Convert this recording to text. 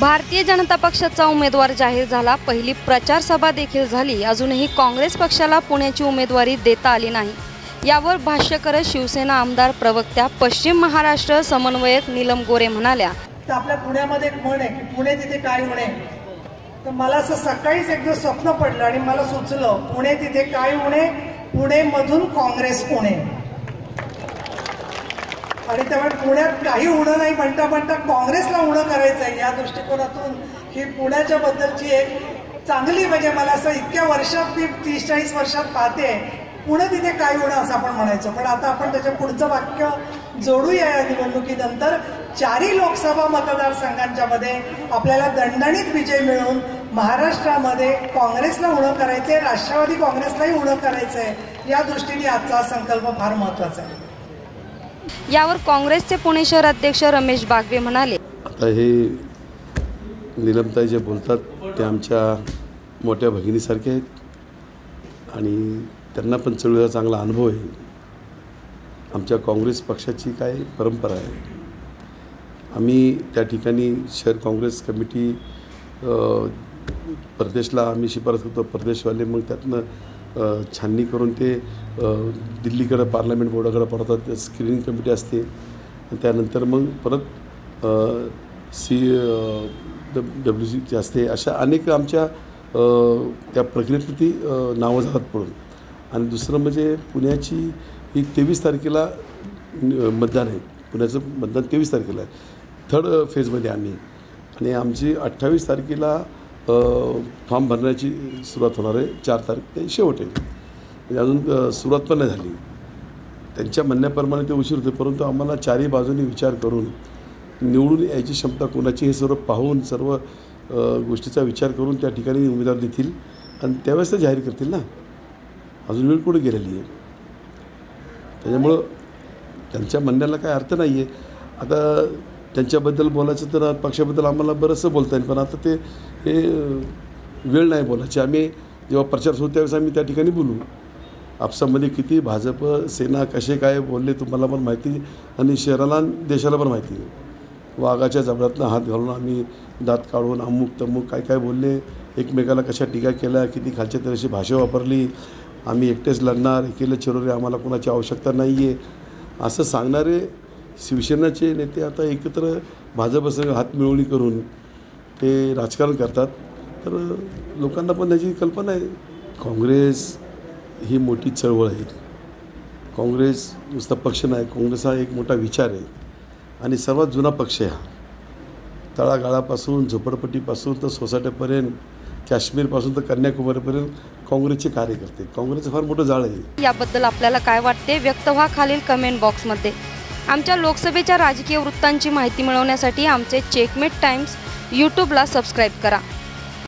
भारतीय जनता पक्षाचा उमेदवार जाहीर झाला. पहिली प्रचार सभा देखील झाली. अजूनही काँग्रेस पक्षाला पुण्याची उमेदवारी देता आली नाही. यावर भाष्य करत शिवसेना आमदार प्रवक्त्या पश्चिम महाराष्ट्र समन्वयक नीलम गोरे म्हणाल्या तर आपल्या पुण्यामध्ये एक म्हण आहे की पुणे तिथे काय होणे तर मला असं सकाळीच एकदा स्वप्न पडलं आणि मला सुचलं पुणे तिथे काय होणे पुणेमधून काँग्रेस पुणे. आणि त्यामुळे पुण्यात काही उणं नाही म्हणता म्हणता काँग्रेसला उणं करायचं आहे या दृष्टिकोनातून. ही पुण्याच्या बद्दलची एक चांगली म्हणजे मला असं इतक्या वर्षात मी तीस चाळीस वर्षात पाहते. पुणे तिथे काय उणं असं आपण म्हणायचं पण आता आपण त्याच्या पुढचं वाक्य जोडूया या निवडणुकीनंतर. चारही लोकसभा मतदारसंघांच्या मध्ये आपल्याला दणदणीत विजय मिळवून महाराष्ट्रामध्ये काँग्रेसला उणं करायचंय राष्ट्रवादी काँग्रेसलाही उणं करायचंय. या दृष्टीने आजचा संकल्प फार महत्त्वाचा आहे. यावर काँग्रेसचे पुणे शहर अध्यक्ष रमेश बागवे म्हणाले. आता हे निलमताई जे बोलतात ते आमच्या मोठ्या भगिनीसारखे आहेत आणि त्यांना पण चळवळीचा चांगला अनुभव आहे. आमच्या काँग्रेस पक्षाची काय परंपरा आहे. आम्ही त्या ठिकाणी शहर काँग्रेस कमिटी प्रदेशला आम्ही शिफारस करतो प्रदेशवाले मग त्यातनं छाननी करून ते दिल्लीकडं पार्लमेंट बोर्डाकडं पडतात स्क्रीनिंग कमिटी असते. त्यानंतर मग परत सी डब डब्ल्यू सीची असते. अशा अनेक आमच्या त्या प्रक्रियेतली ती नावं जातात पडून आणि दुसरं म्हणजे पुण्याची ही तेवीस तारखेला मतदान आहे. पुण्याचं मतदान तेवीस तारखेला आहे. थर्ड फेजमध्ये आम्ही. आणि आमची अठ्ठावीस तारखेला फॉर्म भरण्याची सुरुवात होणार आहे चार तारीख ते शेवट आहे. म्हणजे अजून सुरुवात पण नाही झाली. त्यांच्या म्हणण्याप्रमाणे ते उशीर होते परंतु आम्हाला चारही बाजूनी विचार करून निवडून यायची क्षमता कोणाची हे सर्व पाहून सर्व गोष्टीचा विचार करून त्या ठिकाणी उमेदवार देतील आणि त्यावेळेस ते जाहीर करतील ना. अजून वेळ पुढे गेलेली आहे? त्याच्यामुळं त्यांच्या म्हणण्याला काय अर्थ नाही आहे आता त्यांच्याबद्दल बोलायचं तर पक्षाबद्दल आम्हाला बरंचसं बोलता येईल पण आता ते हे वेळ नाही बोलायची. आम्ही जेव्हा प्रचार सुरू त्यावेळेस आम्ही त्या ठिकाणी बोलू. आपसामध्ये किती भाजप सेना कसे काय बोलले तुम्हाला पण माहिती आणि शहराला देशाला पण माहिती. वाघाच्या जबड्यातनं हात घालून आम्ही दात काढून अमुक तमुक काय काय बोलले एकमेकाला कशा टीका केल्या किती खालच्या तऱ्हेची भाषा वापरली आम्ही एकटेच लढणार एकेले चिरोरे आम्हाला कोणाची आवश्यकता नाही आहे असं सांगणारे शिवसेनाचे नेते आता एकत्र भाजपसंग हात मिळवणी करून ते राजकारण करतात. तर लोकांना पण त्याची कल्पना आहे. काँग्रेस ही मोठी चळवळ आहे. काँग्रेस नुसता पक्ष नाही काँग्रेस हा एक मोठा विचार आहे. आणि सर्वात जुना पक्ष आहे हा. तळागाळापासून झोपडपट्टीपासून तर सोसायटीपर्यंत काश्मीरपासून तर कन्याकुमारीपर्यंत काँग्रेसचे कार्यकर्ते काँग्रेसचं फार मोठं जाळ आहे. याबद्दल आपल्याला काय वाटते? व्यक्त व्हा खालील कमेंट बॉक्समध्ये आमच्या लोकसभेच्या राजकीय वृत्तांची माहिती मिळवण्यासाठी आमचे चेकमेट टाइम्स यूट्यूबला सबस्क्राईब करा.